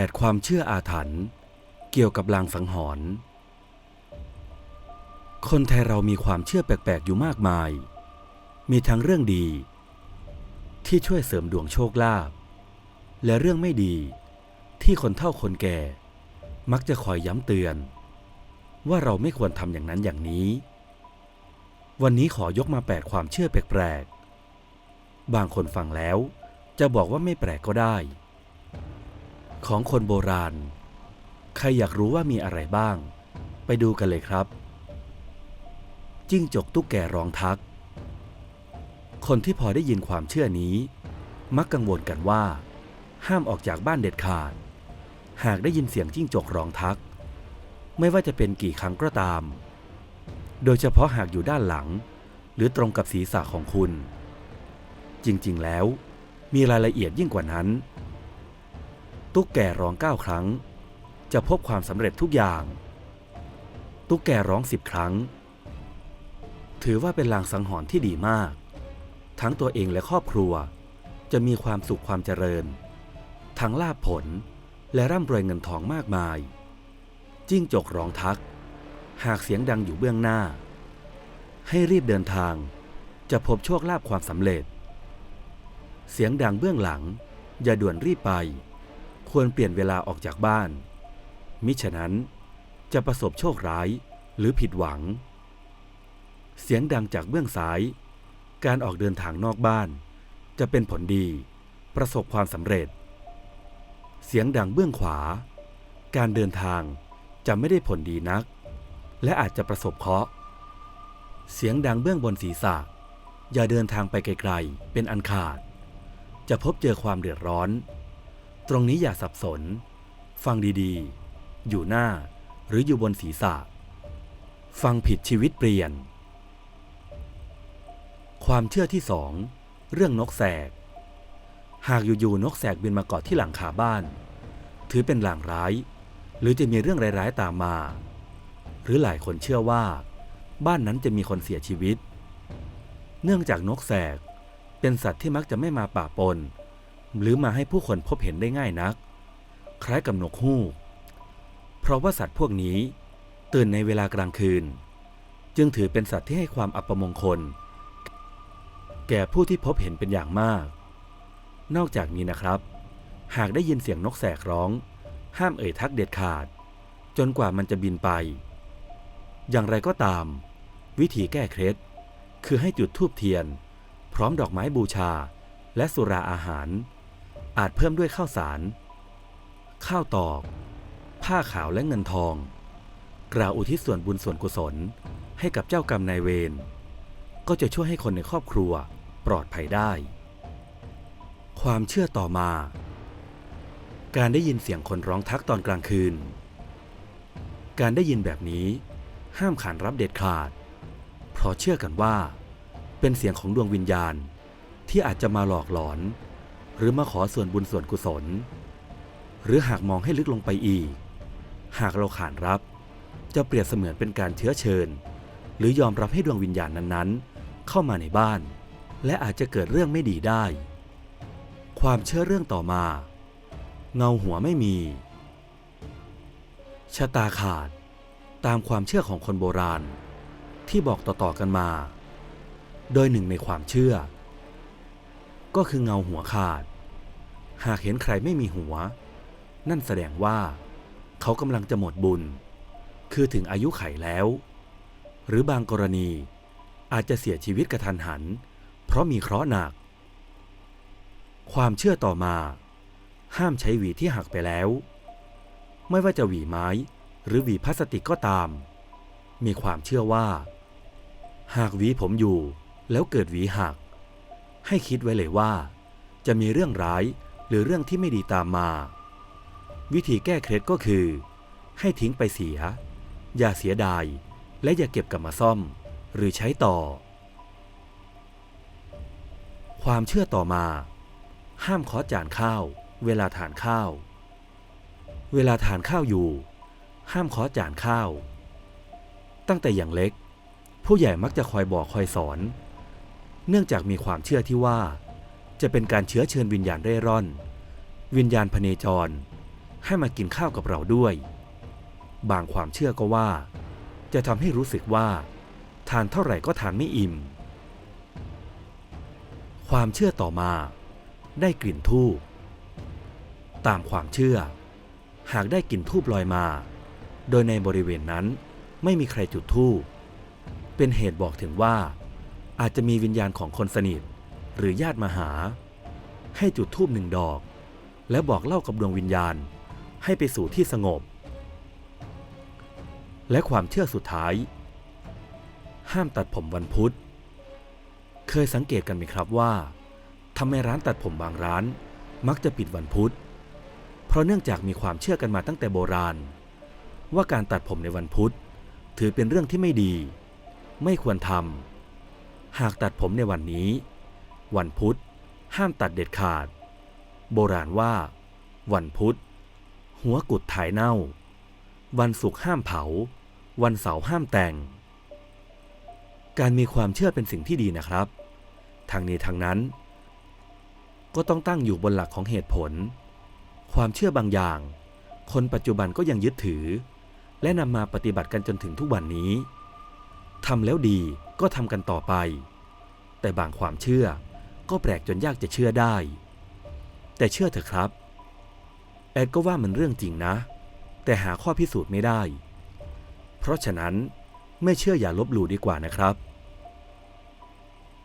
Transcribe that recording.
8 ความเชื่ออาถรรพ์เกี่ยวกับลางสังหรณ์คนไทยเรามีความเชื่อแปลกๆ อยู่มากมาย มีทั้งเรื่องดี ที่ช่วยเสริมดวงโชคลาภและเรื่องไม่ดี ที่คนเฒ่าคนแก่ มักจะคอยย้ำเตือน ว่าเราไม่ควรทำอย่างนั้นอย่างนี้ วันนี้ขอยกมาแปดความเชื่อแปลกๆ บางคนฟังแล้วจะบอกว่าไม่แปลกก็ได้ ของคนโบราณ ใครอยากรู้ว่ามีอะไรบ้าง ไปดูกันเลยครับ จิ้งจกตุ๊กแกร้องทัก คนที่พอได้ยินความเชื่อนี้ มักกังวลกันว่า ห้ามออกจากบ้านเด็ดขาด หากได้ยินเสียงจิ้งจกร้องทัก ไม่ว่าจะเป็นกี่ครั้งก็ตาม โดยเฉพาะหากอยู่ด้านหลัง หรือตรงกับศีรษะของคุณ จริงๆแล้วมีรายละเอียดยิ่งกว่านั้น ตุ๊กแกร้องเก้าครั้ง จะพบความสำเร็จทุกอย่าง ตุ๊กแกร้องสิบครั้ง ถือว่าเป็นลางสังหรณ์ที่ดีมาก ทั้งตัวเองและครอบครัว จะมีความสุขความเจริญ ทั้งลาภผลและร่ำรวยเงินทองมากมาย จิ้งจกร้องทัก หากเสียงดังอยู่เบื้องหน้า ให้รีบเดินทาง จะพบโชคลาภความสำเร็จ เสียงดังเบื้องหลัง อย่าด่วนรีบไป ควรเปลี่ยนเวลาออกจากบ้าน มิฉะนั้นจะประสบโชคร้ายหรือผิดหวัง เสียงดังจากเบื้องซ้าย การออกเดินทางนอกบ้าน จะเป็นผลดี ประสบความสำเร็จ เสียงดังเบื้องขวา การเดินทางจะไม่ได้ผลดีนัก และอาจจะประสบเคราะห์เสียงดังเบื้องบนศีรษะ อย่าเดินทางไปไกลๆ เป็นอันขาด จะพบเจอความเดือดร้อน ตรงนี้อย่าสับสน ฟังดีๆ อยู่หน้าหรืออยู่บนศีรษะ ฟังผิดชีวิตเปลี่ยน ความเชื่อที่สองเรื่องนกแสก หากอยู่ๆนกแสกบินมาเกาะที่หลังคาบ้าน ถือเป็นหลางร้าย หรือจะมีเรื่องร้ายๆตามมา หรือหลายคนเชื่อว่า บ้านนั้นจะมีคนเสียชีวิต เนื่องจากนกแสกเป็นสัตว์ที่มักจะไม่มาป่าปน หรือมาให้ผู้คนพบเห็นได้ง่ายนัก คล้ายกับนกฮูก เพราะว่าสัตว์พวกนี้ ตื่นในเวลากลางคืน จึงถือเป็นสัตว์ที่ให้ความอัปมงคล แก่ผู้ที่พบเห็นเป็นอย่างมาก นอกจากนี้นะครับ หากได้ยินเสียงนกแสกร้อง ห้ามเอ่ยทักเด็ดขาด จนกว่ามันจะบินไป อย่างไรก็ตาม วิธีแก้เคล็ดคือให้จุดธูปเทียน พร้อมดอกไม้บูชาและสุราอาหาร อาจเพิ่มด้วยข้าวสาร ข้าวตอก ผ้าขาวและเงินทอง กล่าวอุทิศส่วนบุญส่วนกุศลให้กับเจ้ากรรมนายเวร ก็จะช่วยให้คนในครอบครัวปลอดภัยได้ ความเชื่อต่อมา การได้ยินเสียงคนร้องทักตอนกลางคืน การได้ยินแบบนี้ห้ามขานรับเด็ดขาด เพราะเชื่อกันว่า เป็นเสียงของดวงวิญญาณที่อาจจะมาหลอกหลอน หรือมาขอส่วนบุญส่วนกุศล หรือหากมองให้ลึกลงไปอีก หากเราขานรับ จะเปรียบเสมือนเป็นการเชื้อเชิญ หรือยอมรับให้ดวงวิญญาณนั้นๆ เข้ามาในบ้าน และอาจจะเกิดเรื่องไม่ดีได้ ความเชื่อเรื่องต่อมา เงาหัวไม่มี ชะตาขาด ตามความเชื่อของคนโบราณ ที่บอกต่อๆกันมา โดยหนึ่งในความเชื่อ ก็คือเงาหัวขาด หากเห็นใครไม่มีหัว นั่นแสดงว่า เขากำลังจะหมดบุญ คือถึงอายุไขแล้ว หรือบางกรณีอาจจะเสียชีวิตกระทันหัน เพราะมีเคราะห์หนัก ความเชื่อต่อมา ห้ามใช้หวีที่หักไปแล้ว ไม่ว่าจะหวีไม้หรือหวีพลาสติกก็ตาม มีความเชื่อว่า หากหวีผมอยู่แล้วเกิดหวีหัก ให้คิดไว้เลยว่า จะมีเรื่องร้ายหรือเรื่องที่ไม่ดีตามมา วิธีแก้เคล็ดก็คือ ให้ทิ้งไปเสีย อย่าเสียดาย และอย่าเก็บกลับมาซ่อม หรือใช้ต่อ ความเชื่อต่อมา ห้ามเคาะจานข้าว เวลาทานข้าว เวลาทานข้าวอยู่ ห้ามเคาะจานข้าว ตั้งแต่อย่างเล็ก ผู้ใหญ่มักจะคอยบอกคอยสอน เนื่องจากมีความเชื่อที่ว่า จะเป็นการเชื้อเชิญวิญญาณเร่ร่อน วิญญาณพเนจร ให้มากินข้าวกับเราด้วย บางความเชื่อก็ว่า จะทำให้รู้สึกว่า ทานเท่าไหร่ก็ทานไม่อิ่ม ความเชื่อต่อมาได้กลิ่นทูบตามความเชื่อ หากได้กลิ่นทูบลอยมา โดยในบริเวณนั้นไม่มีใครจุดธูปเป็นเหตุบอกถึงว่า อาจจะมีวิญญาณของคนสนิท หรือญาติมาหา ให้จุดธูปหนึ่งดอก แล้วบอกเล่ากับดวงวิญญาณ ให้ไปสู่ที่สงบ และความเชื่อสุดท้าย ห้ามตัดผมวันพุธ เคยสังเกตกันไหมครับว่าทำไมร้านตัดผมบางร้าน มักจะปิดวันพุธ เพราะเนื่องจากมีความเชื่อกันมาตั้งแต่โบราณ ว่าการตัดผมในวันพุธ ถือเป็นเรื่องที่ไม่ดี ไม่ควรทำ หากตัดผมในวันนี้ วันพุธ ห้ามตัดเด็ดขาด โบราณว่า วันพุธ หัวกุดถ่ายเน่า วันศุกร์ห้ามเผา วันเสาร์ห้ามแต่ง การมีความเชื่อเป็นสิ่งที่ดีนะครับ ทางนี้ทางนั้น ก็ต้องตั้งอยู่บนหลักของเหตุผล ความเชื่อบางอย่าง คนปัจจุบันก็ยังยึดถือ และนำมาปฏิบัติกันจนถึงทุกวันนี้ ทำแล้วดีก็ทำกันต่อไป แต่บางความเชื่อก็แปลกจนยากจะเชื่อได้ แต่เชื่อเถอะครับ แอดก็ว่ามันเรื่องจริงนะ แต่หาข้อพิสูจน์ไม่ได้ เพราะฉะนั้นไม่เชื่ออย่าลบหลู่ดีกว่านะครับ